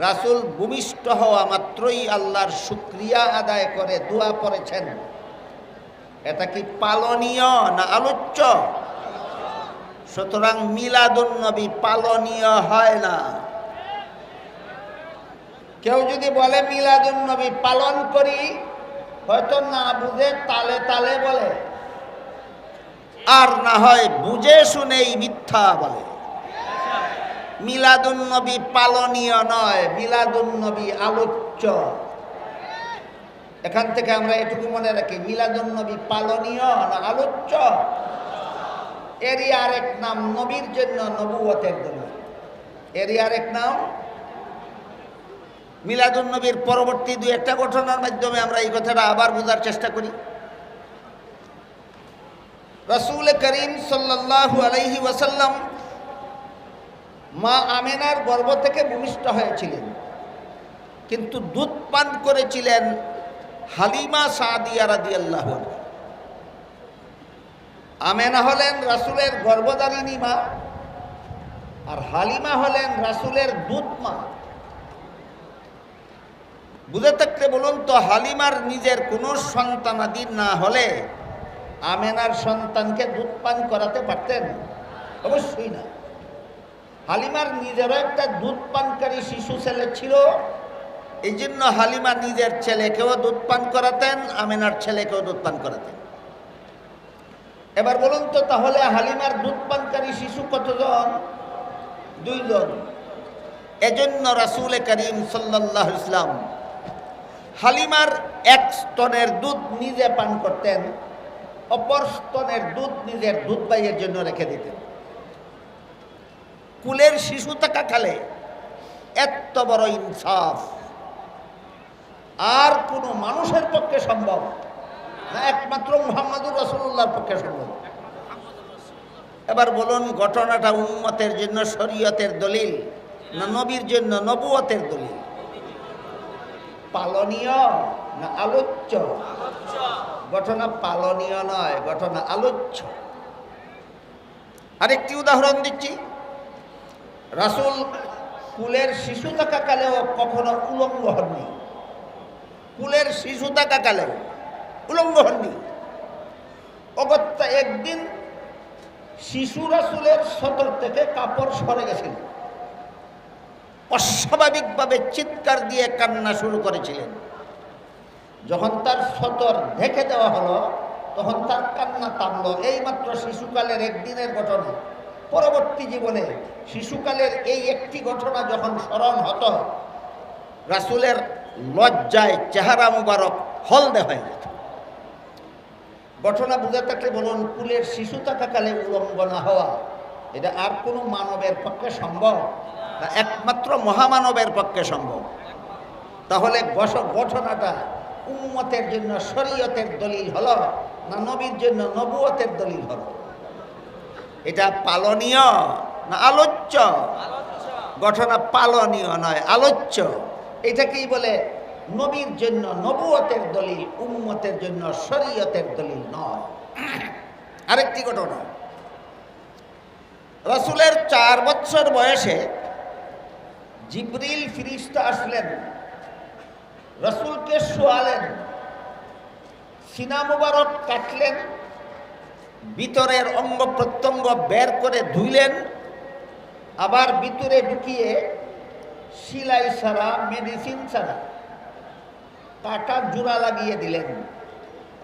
রাসুল ভূমিষ্ঠ হওয়া মাত্রই আল্লাহর শুক্রিয়া আদায় করে, দোয়া পড়েছেন। এটা কি পালনীয় না আলোচ্য? সুতরাং মিলাদুন্নবী পালনীয় হয় না। কেউ যদি বলে, মিলাদুন্নবী পালন করি, হয়তো না বুঝে, তালে তালে বলে। আর না হয় বুঝে শুনেই মিথ্যা বলে। মিলাদুন্নবী পালনীয় নয়, মিলাদুন্নবী আলোচ্য। এখান থেকে আমরা এটুকু মনে রাখি, মিলাদুন্নবী পালনীয় না আলোচ্য? এরই আরেক নাম নবীর জন্য নবুয়তের জন্য। এরই আরেক নাম মিলাদুন নবীর পরবর্তী দুই একটা ঘটনার মাধ্যমে আমরা এই কথাটা আবার বোঝার চেষ্টা করি। রসুল করিম সাল্লাল্লাহু আলাইহি ওয়াসাল্লাম মা আমেনার গর্ভ থেকে ভূমিষ্ঠ হয়েছিলেন। কিন্তু দুধ পান করেছিলেন হালিমা সাদিয়া রাদি আল্লাহ আমেনা হলেন রাসুলের গর্ভধারিণী মা আর হালিমা হলেন রাসুলের দুধ মা। বুঝে থাকতে বলুন তো, হালিমার নিজের কোনো সন্তানাদি না হলে আমেনার সন্তানকে দুধ পান করাতে পারতেন? অবশ্যই না। হালিমার নিজেরও একটা দুধ পানকারী শিশু ছেলে ছিল। এই জন্য হালিমা নিজের ছেলেকেও দুধ পান করাতেন, আমেনার ছেলেকেও দুধ পান করাতেন। এবার বলুন তো তাহলে হালিমার দুধ পানকারী শিশু কতজন? দুইজন। এজন্য রাসুল করিম সাল্লাহ ইসলাম হালিমার এক স্তনের দুধ নিজে পান করতেন, অপর স্তনের দুধ নিজের দুধ বাইয়ের জন্য রেখে দিতেন। কুলের শিশু থাকাকালে এত বড় ইনসাফ। আর কোনো মানুষের পক্ষে সম্ভব না, একমাত্র মুহাম্মদুর রসুল্লাহর পক্ষে সম্ভব। এবার বলুন, ঘটনাটা উম্মতের জন্য শরীয়তের দলিল না নবীর জন্য নবুয়তের দলিল? পালনীয় না আলোচ্য? ঘটনা পালনীয় নয়, ঘটনা আলোচ্য। আরেকটি উদাহরণ দিচ্ছি। রাসুল কুলের শিশু থাকাকালেও কখনো উলঙ্গ হননি। কুলের শিশু থাকাকালেও উলঙ্গ হননি। অগত্যা একদিন শিশু রাসুলের সতর থেকে কাপড় সরে গেছিল। অস্বাভাবিকভাবে চিৎকার দিয়ে কান্না শুরু করেছিলেন। যখন তার সতর ঢেকে দেওয়া হলো, তখন তার কান্না থামলো। এইমাত্র শিশুকালের একদিনের ঘটনা। পরবর্তী জীবনে শিশুকালের এই একটি ঘটনা যখন স্মরণ হতো, রাসুলের লজ্জায় চেহারা মুবারক হলদে হয়ে যেত। ঘটনা বুঝে থাকলে বলুন, কুলের শিশু থাকাকালে উলঙ্গ না হওয়া, এটা আর কোনো মানবের পক্ষে সম্ভব? না, একমাত্র মহামানবের পক্ষে সম্ভব। তাহলে ঘটনাটা উম্মতের জন্য শরীয়তের দলিল হলো না নবীর জন্য নবুয়তের দলিল হলো? এটা পালনীয় না আলোচ্য? ঘটনা পালনীয় নয়, আলোচ্য। এটাকেই বলে নবীর জন্য নবুয়তের দলিল, উম্মতের জন্য শরীয়তের দলিল নয়। আরেকটি ঘটনা। রসুলের চার বছর বয়সে জিবরিল ফিরিস্তা আসলেন। রসুলকে শোয়ালেন। সিনা মুবারক কাটলেন। ভিতরের অঙ্গ প্রত্যঙ্গ বের করে ধুইলেন, আবার ভিতরে ঢুকিয়ে সিলাই ছাড়া মেডিসিন ছাড়া কাটা জোড়া লাগিয়ে দিলেন।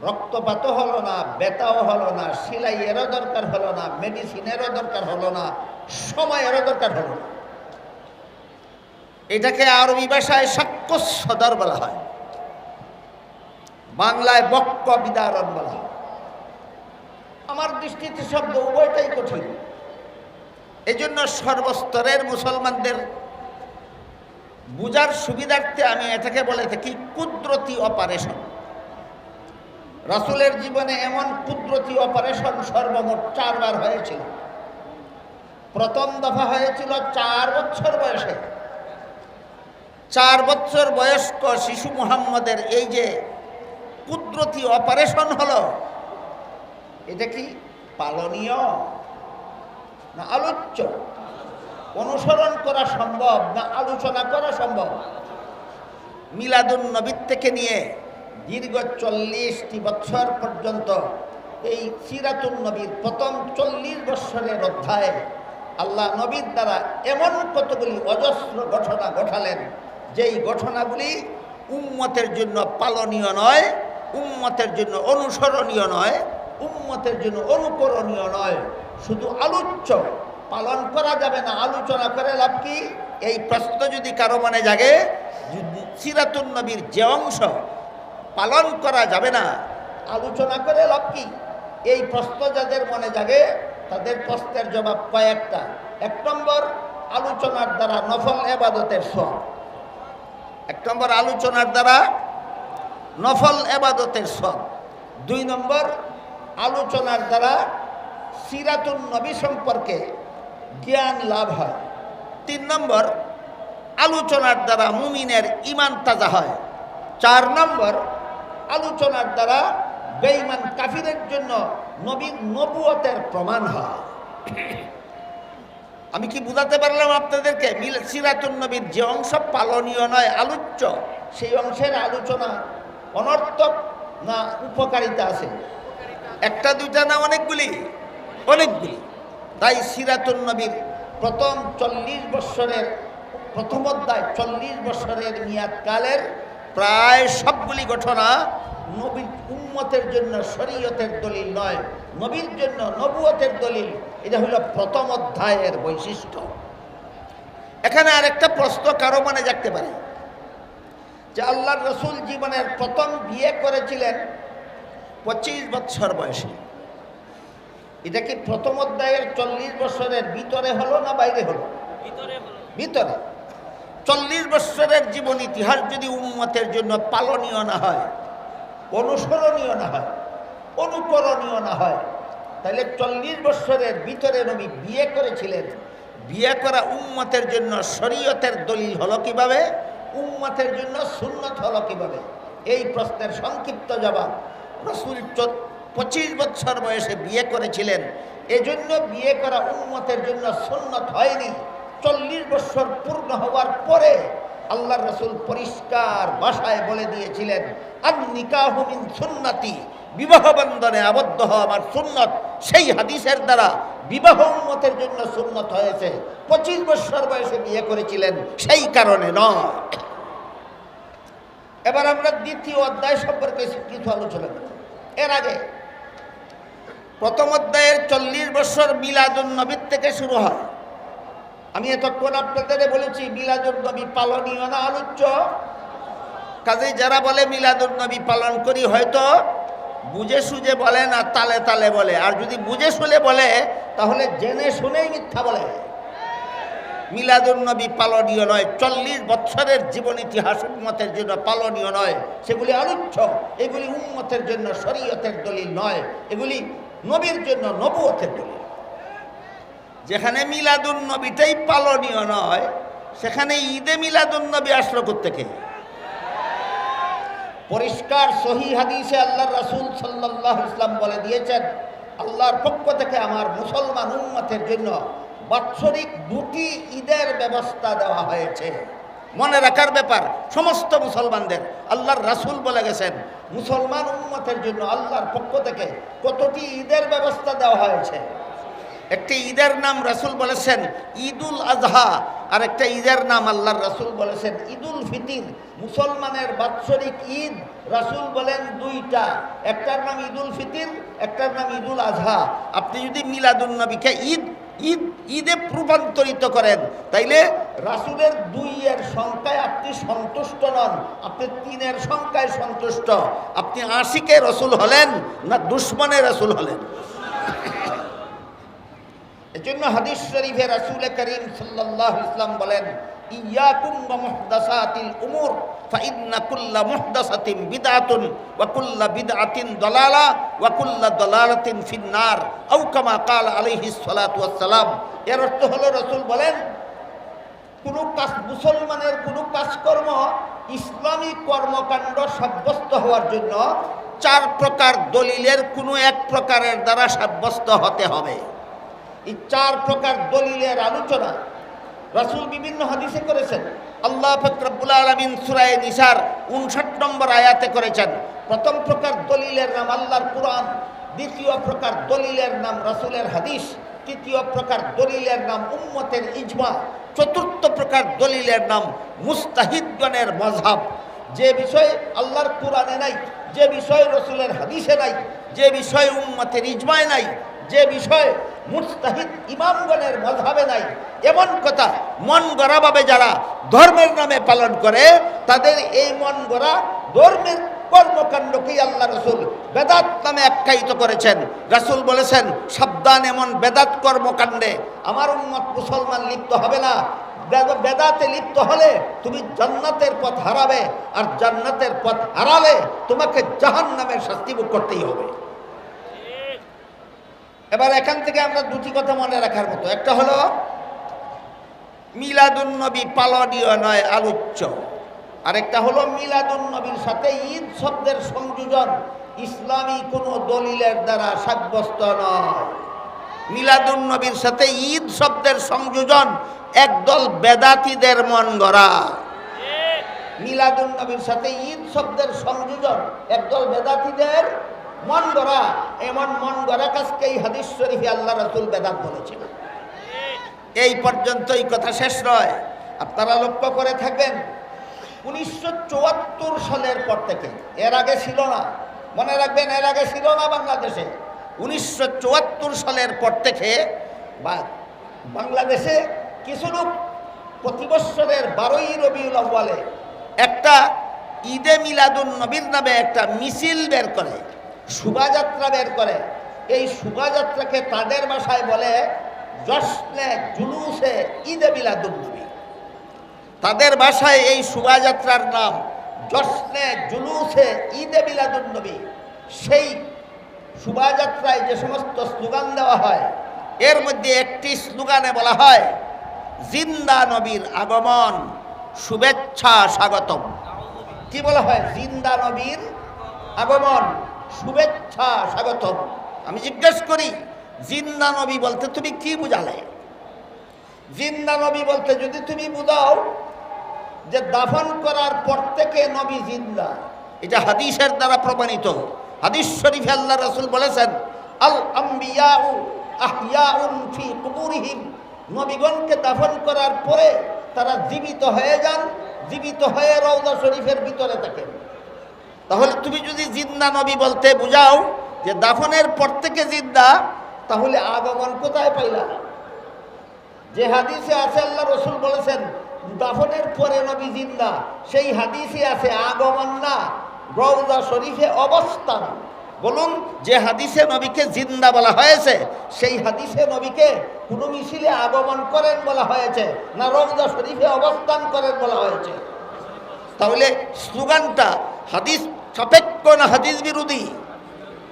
রক্তপাতও হলো না বেতাও হলো না, সিলাইয়েরও দরকার হলো না মেডিসিনেরও দরকার হলো না, সময়েরও দরকার হলো না। এটাকে আরবি ভাষায় সাক্ষ্য সদর বলা হয়। বাংলায় বক্ক বিদারণ বলা হয়। আমার দৃষ্টিতে শব্দ উভয়টাই কঠিন। এজন্য সর্বস্তরের মুসলমানদের বুঝার সুবিধার্থে আমি এটাকে বলে থাকি কুদরতি অপারেশন। রাসুলের জীবনে এমন কুদরতি অপারেশন সর্বমোট চারবার হয়েছিল। প্রথম দফা হয়েছিল চার বছর বয়সে। চার বছর বয়স্ক শিশু মুহাম্মদের এই যে কুদরতি অপারেশন হলো এটা কি পালনীয়? না আলোচ্য? অনুসরণ করা সম্ভব না আলোচনা করা সম্ভব? মিলাদুন নবীর থেকে নিয়ে দীর্ঘ চল্লিশটি বছর পর্যন্ত এই সিরাতুল নবীর প্রথম চল্লিশ বৎসরের অধ্যায়ে আল্লাহ নবীর দ্বারা এমন কতগুলি অজস্র ঘটনা ঘটালেন, যেই ঘটনাগুলি উম্মতের জন্য পালনীয় নয়, উম্মতের জন্য অনুসরণীয় নয় উম্মতের জন্য অনুকরণীয় নয়। শুধু আলোচ্য। পালন করা যাবে না। আলোচনা করে লাভ কি? এই প্রশ্ন যদি কারও মনে জাগে সিরাতুন নবীর যে অংশ পালন করা যাবে না, আলোচনা করে লাভ কি? এই প্রশ্ন যাদের মনে জাগে, তাদের প্রশ্নের জবাব কয়েকটা। এক নম্বর, আলোচনার দ্বারা নফল এবাদতের সব এক নম্বর, আলোচনার দ্বারা নফল এবাদতের সব দুই নম্বর আলোচনার দ্বারা সিরাতুন নবী সম্পর্কে জ্ঞান লাভ হয়। তিন নম্বর, আলোচনার দ্বারা মুমিনের ইমান তাজা হয়। চার নম্বর, আলোচনার দ্বারা বেঈমান কাফিরের জন্য নবীর নবুয়তের প্রমাণ হয়। আমি কি বুঝাতে পারলাম আপনাদেরকে? সিরাতুন নবীর যে অংশ পালনীয় নয়, আলোচ্য, সেই অংশের আলোচনা অনর্থক না উপকারিতা আছে? একটা, দুইটা না অনেকগুলি? অনেকগুলি। তাই সিরাতুন নবীর প্রথম চল্লিশ বৎসরের, প্রথম অধ্যায় চল্লিশ বৎসরের মেয়াদকালের প্রায় সবগুলি ঘটনা নবীর উম্মতের জন্য শরীয়তের দলিল নয়, নবীর জন্য নবুয়তের দলিল। এটা হলো প্রথম অধ্যায়ের বৈশিষ্ট্য। এখানে আরেকটা প্রশ্ন কারও মানে জাগতে পারে, যে আল্লাহ রসুল জীবনের প্রথম বিয়ে করেছিলেন পঁচিশ বৎসর বয়সে। এটা কি প্রথম অধ্যায়ের চল্লিশ বছরের ভিতরে হলো না বাইরে হলো? ভিতরে চল্লিশ বৎসরের জীবন ইতিহাস যদি উন্মতের জন্য পালনীয় না হয় অনুসরণীয় না হয় অনুকরণীয় না হয় তাহলে চল্লিশ বৎসরের ভিতরে নবী বিয়ে করেছিলেন। বিয়ে করা উম্মতের জন্য শরীয়তের দলিল হলো কীভাবে? উম্মতের জন্য সুন্নত হলো কীভাবে? এই প্রশ্নের সংক্ষিপ্ত জবাব রসুল পঁচিশ বছর বয়সে বিয়ে করেছিলেন। এজন্য বিয়ে করা উন্মতের জন্য সুন্নত হয়নি। চল্লিশ বছর পূর্ণ হওয়ার পরে আল্লাহ রসুল পরিষ্কার ভাষায় বলে দিয়েছিলেন আর নিকাহমিন সুন্নাতি, বিবাহ বন্ধনে আবদ্ধ হওয়া আমার সুন্নত। সেই হাদিসের দ্বারা বিবাহ উন্মতের জন্য সুন্নত হয়েছে। পঁচিশ বছর বয়সে বিয়ে করেছিলেন, সেই কারণে নয়। এবার আমরা দ্বিতীয় অধ্যায় সম্পর্কে কিছু আলোচনা করি। এর আগে প্রথম অধ্যায়ের চল্লিশ বছর মিলাদুল নবীর থেকে শুরু হয়। আমি এতক্ষণ আপনাদের বলেছি মিলাদুল নবী পালনীয় না আলোচ্য কাজে যারা বলে মিলাদুল নবী পালন করি, হয়তো বুঝে সুঝে বলে না, তালে তালে বলে। আর যদি বুঝে শুনে বলে, তাহলে জেনে শুনেই মিথ্যা বলে। মিলাদুল নবী পালনীয় নয়, চল্লিশ বছরের জীবন ইতিহাস উন্মতের জন্য পালনীয় নয়। সেগুলি আলোচ্য, এগুলি উন্মতের জন্য শরীয়তের দলিল নয়। এগুলি নবীর জন্য নবুয়তের দলিল। যেখানে মিলাদুন নবীটাই পালনীয় নয়, সেখানে ঈদে মিলাদুন নবী আসলো থেকে পরিষ্কার, সহি হাদিসে আল্লাহ রাসুল সাল্লাহ ইসলাম বলে দিয়েছেন, আল্লাহর পক্ষ থেকে আমার মুসলমান উন্মতের জন্য বাৎসরিক দুটি ঈদের ব্যবস্থা দেওয়া হয়েছে। মনে রাখার ব্যাপার, সমস্ত মুসলমানদের, আল্লাহর রাসুল বলে গেছেন, মুসলমান উন্মতের জন্য আল্লাহর পক্ষ থেকে কতটি ঈদের ব্যবস্থা দেওয়া হয়েছে? একটি ঈদের নাম রাসুল বলেছেন ঈদুল আজহা আর একটা ঈদের নাম আল্লাহর রাসুল বলেছেন ঈদুল ফিতির। মুসলমানের বাৎসরিক ঈদ রাসুল বলেন দুইটা, একটার নাম ঈদুল ফিতির, একটার নাম ঈদুল আজহা। আপনি যদি মিলাদুল নবীকে ঈদ ঈদ, ঈদে রূপান্তরিত করেন। তাইলে রাসুলের দুইয়ের সংখ্যায় আপনি সন্তুষ্ট নন। আপনি তিনের সংখ্যায় সন্তুষ্ট। আপনি আশিকে রসুল হলেন না দুশ্মনে রসুল হলেন? এজন্য হাদিস শরীফে রাসুল করিম সাল্লাহ ইসলাম বলেন ইয়াকুম ওয়া মুহদাসাতিল উমুর কুল্লা মুহদাসাতিন বিদআতুন ওয়া কুল্লা বিদআতিন দালালা ওয়া কুল্লা দালালাতিন ফিন্নার। আও কামা কাল আলাইহিস সালাতু ওয়াসসালাম এর অর্থ হলো রাসূল বলেন, কোন কাজ মুসলমানের কোন কাজকর্ম ইসলামী কর্মকাণ্ড সাব্যস্ত হওয়ার জন্য চার প্রকার দলিলের কোনো এক প্রকারের দ্বারা সাব্যস্ত হতে হবে। এই চার প্রকার দলিলের আলোচনা রাসূল বিভিন্ন হাদিসে করেছেন। আল্লাহ ফকরবুল আলমিন সুরায় নিসার উনষাট নম্বর আয়াতে করেছেন, প্রথম প্রকার দলিলের নাম আল্লাহর কোরআন, দ্বিতীয় প্রকার দলিলের নাম রাসূলের হাদিস, তৃতীয় প্রকার দলিলের নাম উম্মতের ইজমা, চতুর্থ প্রকার দলিলের নাম মুস্তাহিদগণের মজহাব যে বিষয় আল্লাহর কোরআনে নাই, যে বিষয় রসুলের হাদিসে নাই, যে বিষয় উম্মতের ইজমায় নাই যে বিষয় মুস্তাহিদ ইমামগণের মজহাবে নাই, এমন কথা মন গড়াভাবে যারা ধর্মের নামে পালন করে, তাদের এই মন গড়া ধর্মের কর্মকাণ্ডকেই আল্লাহ রসুল বেদাত নামে আখ্যায়িত করেছেন? রাসুল বলেছেন, সাবধান এমন বেদাত কর্মকাণ্ডে আমার উন্মত মুসলমান লিপ্ত হবে না। বেদাতে লিপ্ত হলে তুমি জান্নাতের পথ হারাবে, আর জান্নাতের পথ হারালে তোমাকে জাহান নামের শাস্তি ভোগ করতেই হবে। এবার এখান থেকে আমরা দুটি কথা মনে রাখার মতো। একটা হলো, মিলাদুন্নবী পালনীয় নয়, আলোচ্য। আরেকটা হলো, মিলাদুন্নবীর সাথে ঈদ শব্দের সংযোজন ইসলামী কোনো দলিলের দ্বারা সাব্যস্ত নয়। মিলাদুন্নবীর সাথে ঈদ শব্দের সংযোজন একদল বেদাতিদের মন গড়া। মিলাদুন্নবীর সাথে ঈদ শব্দের সংযোজন একদল বেদাতীদের মন গড়া এমন মন গড়া কাজকে এই হাদিস শরীফে আল্লাহ রসুল বেদাত বলেছিল এই পর্যন্তই কথা শেষ নয়। আপনারা লক্ষ্য করে থাকবেন উনিশশো চুয়াত্তর সালের পর থেকে, এর আগে ছিল না, মনে রাখবেন এর আগে ছিল না বাংলাদেশে, উনিশশো চুয়াত্তর সালের পর থেকে বাংলাদেশে কিছু লোক প্রতি বৎসরের বারোই রবিউল আউ্বালে একটা ঈদে মিলাদুন নবীর নামে একটা মিছিল বের করে। শোভাযাত্রা বের করে। এই শোভাযাত্রাকে তাদের ভাষায় বলে, জশ্নে জুলুসে ঈদে মিলাদুন্নবী তাদের ভাষায় এই শোভাযাত্রার নাম, জশ্নে জুলুসে ঈদে মিলাদুন্নবী সেই শোভাযাত্রায় যে সমস্ত স্লোগান দেওয়া হয়, এর মধ্যে একটি স্লোগানে বলা হয়, জিন্দা নবীর আগমন, শুভেচ্ছা স্বাগতম। কি বলা হয়? জিন্দা নবীর আগমন শুভেচ্ছা, স্বাগতম। আমি জিজ্ঞেস করি, জিন্দা নবী বলতে তুমি কি বুঝালে? জিন্দা নবী বলতে যদি তুমি বুঝাও যে দাফন করার পর থেকে নবী জিন্দা, এটা হাদিসের দ্বারা প্রমাণিত। হাদিস শরীফ আল্লাহ রসুল বলেছেন, আল আম্বিয়াউ আহিয়াউন ফি কুবুরিহিম। নবীগণকে দাফন করার পরে তারা জীবিত হয়ে যান, জীবিত হয়ে রওজা শরীফের ভিতরে থাকেন। তাহলে তুমি যদি জিন্দা নবী বলতে বুঝাও যে দাফনের পর থেকে জিন্দা, তাহলে আগমন কোথায় পাইলা? যে হাদিসে আছে, আল্লাহ রসুল বলেছেন, দাফনের পরে নবী জিন্দা। সেই হাদিসে আছে, আগমন না, রওজা শরীফে অবস্থান। বলুন, যে হাদিসে নবীকে জিন্দা বলা হয়েছে, সেই হাদিসে নবীকে কোনো মিছিলে আগমন করেন বলা হয়েছে, না রওজা শরীফে অবস্থান করেন বলা হয়েছে। তাহলে স্লোগানটা, হাদিস সাপেক্ষ না, হাদিস বিরোধী।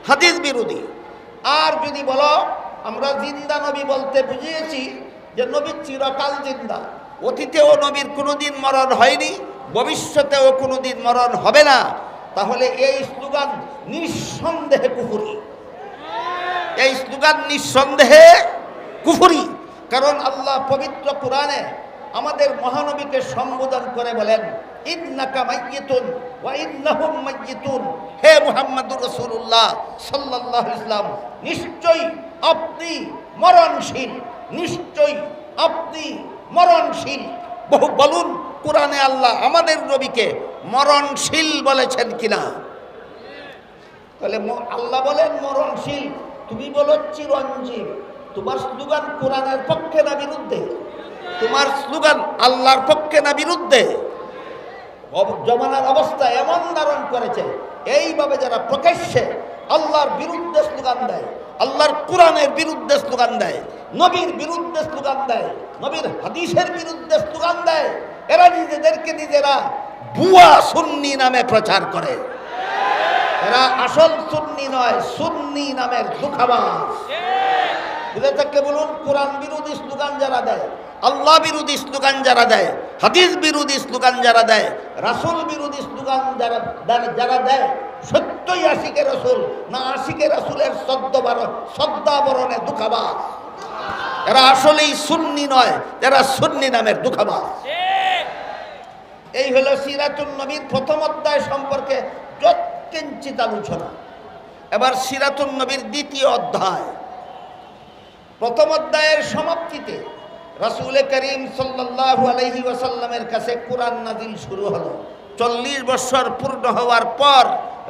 হাদিস বিরোধী। আর যদি বলো, আমরা জিন্দা নবী বলতে বুঝিয়েছি যে নবী চিরকাল জিন্দা। অতীতেও নবীর কোনোদিন মরণ হয়নি, ভবিষ্যতেও কোনোদিন মরণ হবে না। তাহলে এই স্লোগান নিঃসন্দেহে কুফুরি। এই স্লোগান নিঃসন্দেহে কুফুরি। কারণ আল্লাহ পবিত্র কোরআনে আমাদের মহানবীকে সম্বোধন করে বলেন হে নিশ্চয়ই মরণশীল মরণশীল। বলুন আল্লাহ আমাদের নবীকে মরণশীল বলেছেন কিনা? তাহলে আল্লাহ বলেন মরণশীল, তুমি বলো চিরঞ্জীব। তোমার স্লোগান কোরআনের পক্ষে না বিরুদ্ধে? তোমার স্লোগান আল্লাহর পক্ষে না বিরুদ্ধে? জমানার অবস্থা এমন ধারণ করেছে। এইভাবে যারা প্রকাশ্যে আল্লাহর বিরুদ্ধে স্লোগান দেয়, আল্লাহর কোরআনের বিরুদ্ধে স্লোগান দেয়, নবীর বিরুদ্ধে স্লোগান দেয়, নবীর হাদিসের বিরুদ্ধে স্লোগান দেয়, এরা নিজেদেরকে নিজেরা বুয়া সুন্নি নামে প্রচার করে। এরা আসল সুন্নি নয়, সুন্নি নামের দুঃখাবাস বলুন? কোরআন বিরোধী স্লোগান যারা দেয় আল্লাহ বিরোধী স্লোগান যারা দেয়, হাদিস বিরোধী স্লোগান যারা দেয়, রাসূল বিরোধী স্লোগান যারা যারা- দেয়, সত্যই আশিকে রসুল না আশিকে রসুলের সদ্য সদ্যাবরণে দুঃখাবাস এরা আসলেই সুন্নি নয়, এরা সুন্নি নামের দুঃখবা এই হলো সিরাতুল নবীর প্রথম অধ্যায় সম্পর্কে যৎকিঞ্চিত আলোচনা। এবার সিরাতুল নবীর দ্বিতীয় অধ্যায়। প্রথম অধ্যায়ের সমাপ্তিতে রাসূল করিম ওয়াসাল্লামের কাছে কোরআন নাজিল শুরু হলো। চল্লিশ বছর পূর্ণ হওয়ার পর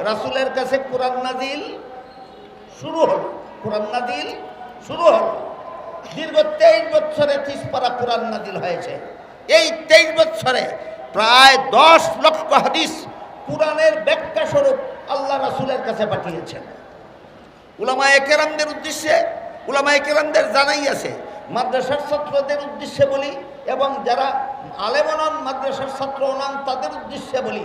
রাসূলের কাছে কোরআন নাজিল শুরু হলো। কোরআন নাজিল শুরু হলো। দীর্ঘ তেইশ বছরে তিসপাড়া কোরআন নাজিল হয়েছে। এই তেইশ বছরে প্রায় দশ লক্ষ হাদিস কোরআনের ব্যাখ্যা স্বরূপ আল্লাহ রাসূলের কাছে পাঠিয়েছেন। উলামা একেরামদের উদ্দেশ্যে উলামা একেরামদের জানাই আছে মাদ্রাসার ছাত্রদের উদ্দেশ্যে বলি এবং যারা আলেমনন মাদ্রাসার ছাত্র নন তাদের উদ্দেশ্যে বলি,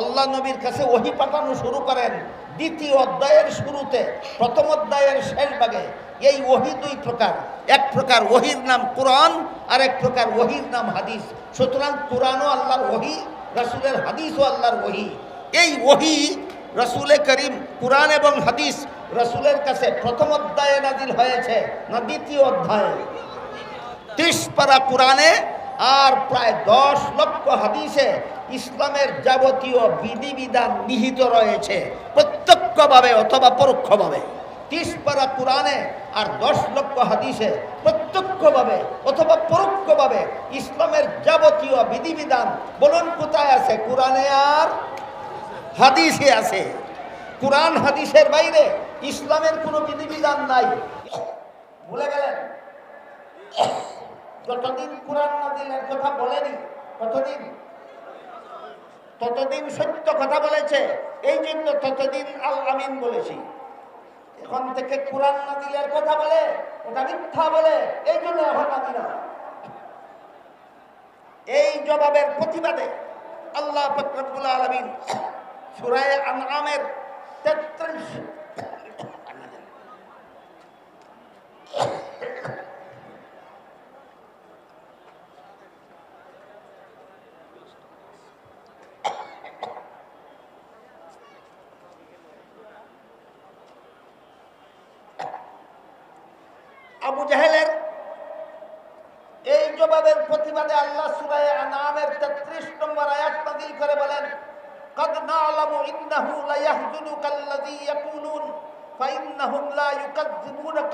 আল্লাহ নবীর কাছে ওহি পাঠানো শুরু করেন দ্বিতীয় অধ্যায়ের শুরুতে, প্রথম অধ্যায়ের শেষ ভাগে। এই ওহি দুই প্রকার, এক প্রকার ওহির নাম কোরআন আর এক প্রকার ওহির নাম হাদিস। সুতরাং কোরআনও আল্লাহর ওহি, রাসূলের হাদিসও আল্লাহর ওহি। এই ওহি রসুলে করিম, কোরআন এবং হাদিস রসুলের কাছে প্রথম অধ্যায়ে নাজিল হয়েছে, না দ্বিতীয় অধ্যায়ে? ত্রিশ পারা কোরআনে আর প্রায় দশ লক্ষ হাদিসে ইসলামের যাবতীয় বিধিবিধান নিহিত রয়েছে, প্রত্যক্ষভাবে অথবা পরোক্ষভাবে। ত্রিশ পারা কোরআনে আর দশ লক্ষ হাদিসে প্রত্যক্ষভাবে অথবা পরোক্ষভাবে ইসলামের যাবতীয় বিধিবিধান বলুন কোথায় আছে? কোরআনে আর হাদিসে আছে। কোরআন হাদিসের বাইরে ইসলামের কোনো বিধিবিধান নাই। ভুলে গেলেন? যতদিন কোরআন কথা বলেনি, ততদিন ততদিন সত্য কথা বলেছে, এই জন্য ততদিন আল আমিন বলেছি। এখন থেকে কোরআন নাজিলের কথা বলে এটা মিথ্যা বলে, এই জন্য এখন নাজিল। এই জবাবের প্রতিবাদে আল্লাহ ফকরবুল আলমিন সুরায় আনআমের তেত্রিশ আবু জাহেলের এই জবাবের প্রতিবাদে আল্লাহ সুরায় আনামের তেত্রিশ নম্বর আয়াত নাজিল করে বলেন قد نعلم إنه ليحزنك الذي يقولون فإنهم لا يكذبونك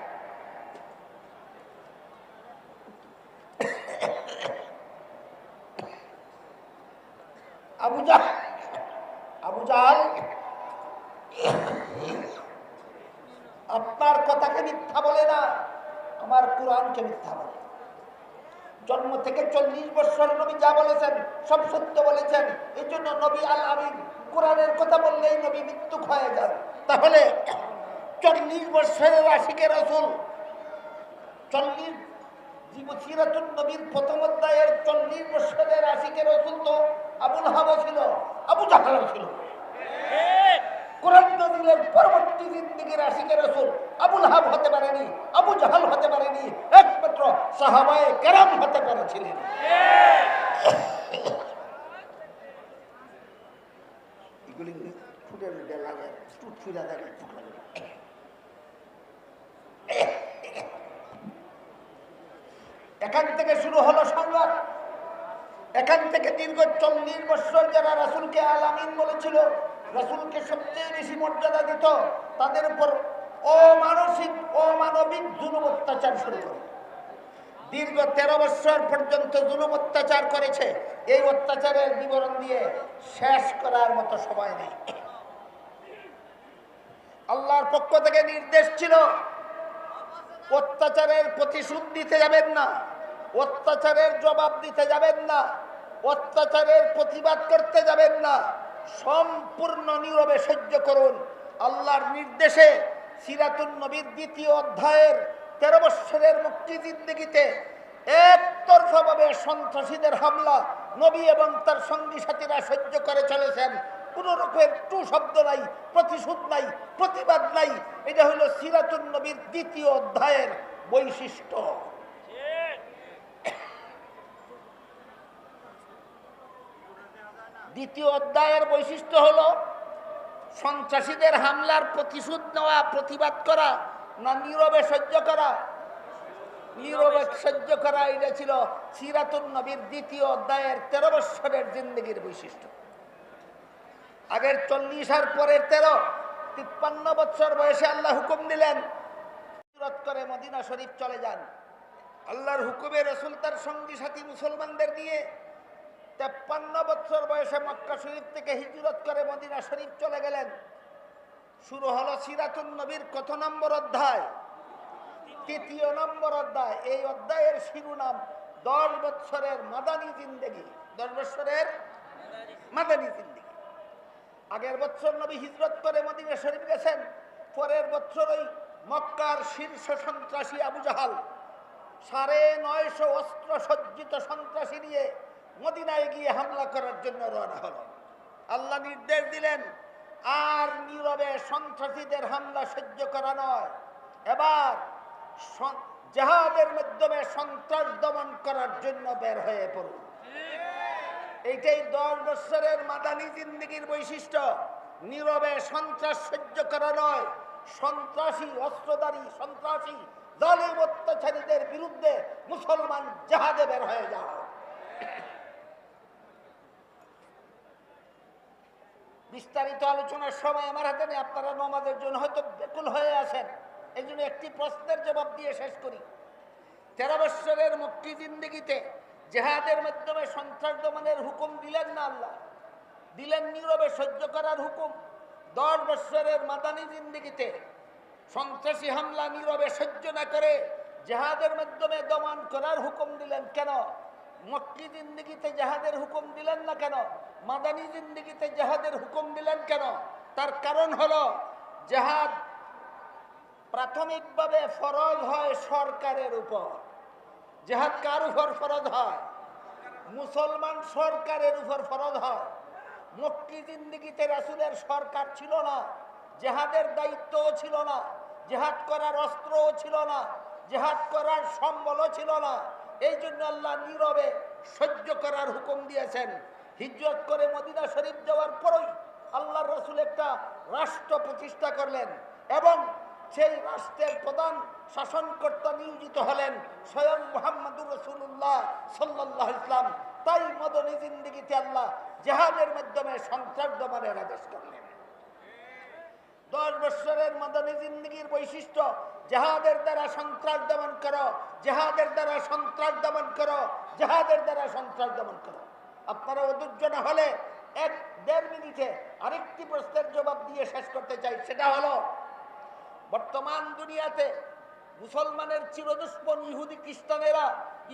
সব সত্য বলেছেন। এই জন্য নবী আল আমিন কোরআনের কথা বললেই নবী মৃত্যুক হয়ে যান। তাহলে চল্লিশ বছরের আশিকে রসুল, চল্লিশ তো আবুল ছিল, আবু ছিল। পরবর্তী রসুল আবুল হাব হতে পারেনি, আবু হতে পারেনি, একমাত্র সাহাবায়ে কেরাম হতে পেরেছিলেন। ফুটা থাকে এখান থেকে শুরু হলো সংবাদ এখান থেকে দীর্ঘ চল্লিশ বছর যারা রাসুলকে আলামিন বলেছিল, রাসুলকে সবচেয়ে বেশি মর্যাদা দিত, তাদের উপর অমানসিক, অমানবিক জুলুম অত্যাচার শুরু করে। দীর্ঘ তেরো বছর পর্যন্ত জুলুম অত্যাচার করেছে। এই অত্যাচারের বিবরণ দিয়ে শেষ করার মতো সময় নেই। আল্লাহর পক্ষ থেকে নির্দেশ ছিল, অত্যাচারের প্রতিশোধ দিতে যাবেন না, অত্যাচারের জবাব দিতে যাবেন না, অত্যাচারের প্রতিবাদ করতে যাবেন না, সম্পূর্ণ নীরবে সহ্য করুন। আল্লাহর নির্দেশে সিরাতুন নবীর দ্বিতীয় অধ্যায়ের তেরো বৎসরের মুক্তি জিন্দিগিতে একতরফাভাবে সন্ত্রাসীদের হামলা নবী এবং তার সঙ্গী সাথীরা সহ্য করে চলেছেন। কোন রকমের টু শব্দ নাই, প্রতিশোধ নাই, প্রতিবাদ নাই। এটা হলো সিরাতুন নবীর দ্বিতীয় অধ্যায়ের বৈশিষ্ট্য। দ্বিতীয় অধ্যায়ের বৈশিষ্ট্য হলো সন্ত্রাসীদের হামলার প্রতিশোধ নেওয়া, প্রতিবাদ করা, না নীরবে সহ্য করা। নীরবে সহ্য করা, এটা ছিল সিরাতুন নবীর দ্বিতীয় অধ্যায়ের তেরো বৎসরের জিন্দগির বৈশিষ্ট্য। আগের চল্লিশ আর পরের তেরো, তিপ্পান্ন বছর বয়সে আল্লাহ হুকুম দিলেন করে মদিনা শরীফ চলে যান। আল্লাহর হুকুমে রসুল তার সঙ্গী সাথী মুসলমানদের নিয়ে তেপ্পান্ন বছর বয়সে মক্কা শরীফ থেকে হিজরত করে মদিনা শরীফ চলে গেলেন। শুরু হলো সিরাতুন নবীর কত নম্বর অধ্যায়? তৃতীয় নম্বর অধ্যায়। এই অধ্যায়ের শিরোনাম দশ বছরের মাদানী জিন্দেগি। দশ বছরের মাদানী জিন্দেগি। আগের বছর নবী হিজরত করে মদিনা শরীফ গেছেন, পরের বছর ওই মক্কার শীর্ষ সন্ত্রাসী আবু জাহাল সাড়ে নয়শো অস্ত্র সজ্জিত সন্ত্রাসী নিয়ে মদিনায় গিয়ে হামলা করার জন্য রওনা হলো। আল্লাহ নির্দেশ দিলেন, আর নীরবে সন্ত্রাসীদের হামলা সহ্য করা নয়। এবার জাহাদের মাধ্যমে সন্ত্রাস দমন করার জন্য বের হয়ে পড়ুন। এইটাই দশ বছরের মাদানী জিন্দিগির বৈশিষ্ট্য। নীরবে সন্ত্রাস সহ্য করা নয়। সন্ত্রাসী, অস্ত্রধারী, সন্ত্রাসী, জালিম অত্যাচারীদের বিরুদ্ধে মুসলমান জাহাজে বের হয়ে যাও। বিস্তারিত আলোচনার সময় আমার হাতে নেই, আপনারা নমাজের জন্য হয়তো বেকুল হয়ে আছেন। এই একটি প্রশ্নের জবাব দিয়ে শেষ করি। তেরো বৎসরের মুক্তি জিন্দিগিতে জেহাদের মাধ্যমে সন্ত্রাস দমনের হুকুম দিলেন না আল্লাহ। দিলেন নীরবে সহ্য করার হুকুম। দশ বৎসরের মাদানী জিন্দিগিতে সন্ত্রাসী হামলা নীরবে সহ্য না করে জেহাদের মাধ্যমে দমন করার হুকুম দিলেন কেন? মক্কি জিন্দিগিতে জাহাদের হুকুম দিলেন না কেন? মাদানী জিন্দিগিতে জাহাদের হুকুম দিলেন কেন? তার কারণ হলো জাহাদ প্রাথমিকভাবে ফরজ হয় সরকারের উপর। জেহাদ কার উপর ফরজ হয়? মুসলমান সরকারের উপর ফরজ হয়। মক্কি জিন্দিগিতে রাসুলের সরকার ছিল না। জেহাদের দায়িত্বও ছিল না। জেহাদ করার অস্ত্রও ছিল না। জেহাদ করার সম্বলও ছিল না। এই জন্য আল্লাহ নীরবে সহ্য করার হুকুম দিয়েছেন। হিজরত করে মদিনা শরীফ যাওয়ার পরই আল্লাহ রসুল একটা রাষ্ট্র প্রতিষ্ঠা করলেন এবং সেই রাষ্ট্রের প্রধান শাসনকর্তা নিয়োজিত হলেন স্বয়ং মোহাম্মদুর রসুল্লাহ সাল্লাহ ইসলাম তাই মদনী জিন্দিগিতে আল্লাহ জেহাদের মাধ্যমে সন্ত্রাস দমনের আদেশ করলেন। দশ বৎসরের মদনী জিন্দগির বৈশিষ্ট্য, জেহাদের দ্বারা সন্ত্রাস দমন করো, জেহাদের দ্বারা সন্ত্রাস দমন করো, জেহাদের দ্বারা সন্ত্রাস দমন করো। আপনারা অধৈর্য না হলে এক দেড় মিনিটে আরেকটি প্রশ্নের জবাব দিয়ে শেষ করতে চাই, সেটা হলো, বর্তমান দুনিয়াতে মুসলমানের চিরদুষ্পন ইহুদি খ্রিস্টানেরা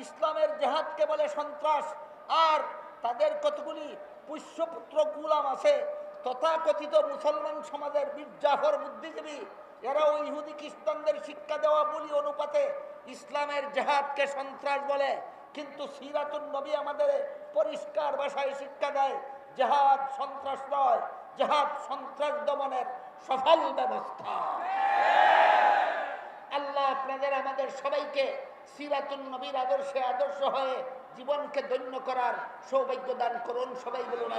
ইসলামের জেহাদকে বলে সন্ত্রাস, আর তাদের কতগুলি পুষ্যপুত্র গুলাম আছে, তথাকথিত মুসলমান সমাজের বীরজাফর বুদ্ধিজীবী, এরা ওই ইহুদি খ্রিস্টানদের শিক্ষা দেওয়া বলি অনুপাতে ইসলামের জেহাদকে সন্ত্রাস বলে। কিন্তু সিরাতুন নবী আমাদের পরিষ্কার ভাষায় শিক্ষা দেয়, জেহাদ সন্ত্রাস নয়, জেহাদ সন্ত্রাস দমনের সফল ব্যবস্থা। আল্লাহ আপনাদের, আমাদের সবাইকে সিরাতুল নবীর আদর্শে আদর্শ হয়ে জীবনকে ধন্য করার সৌভাগ্য দান করুন সবাই বলুন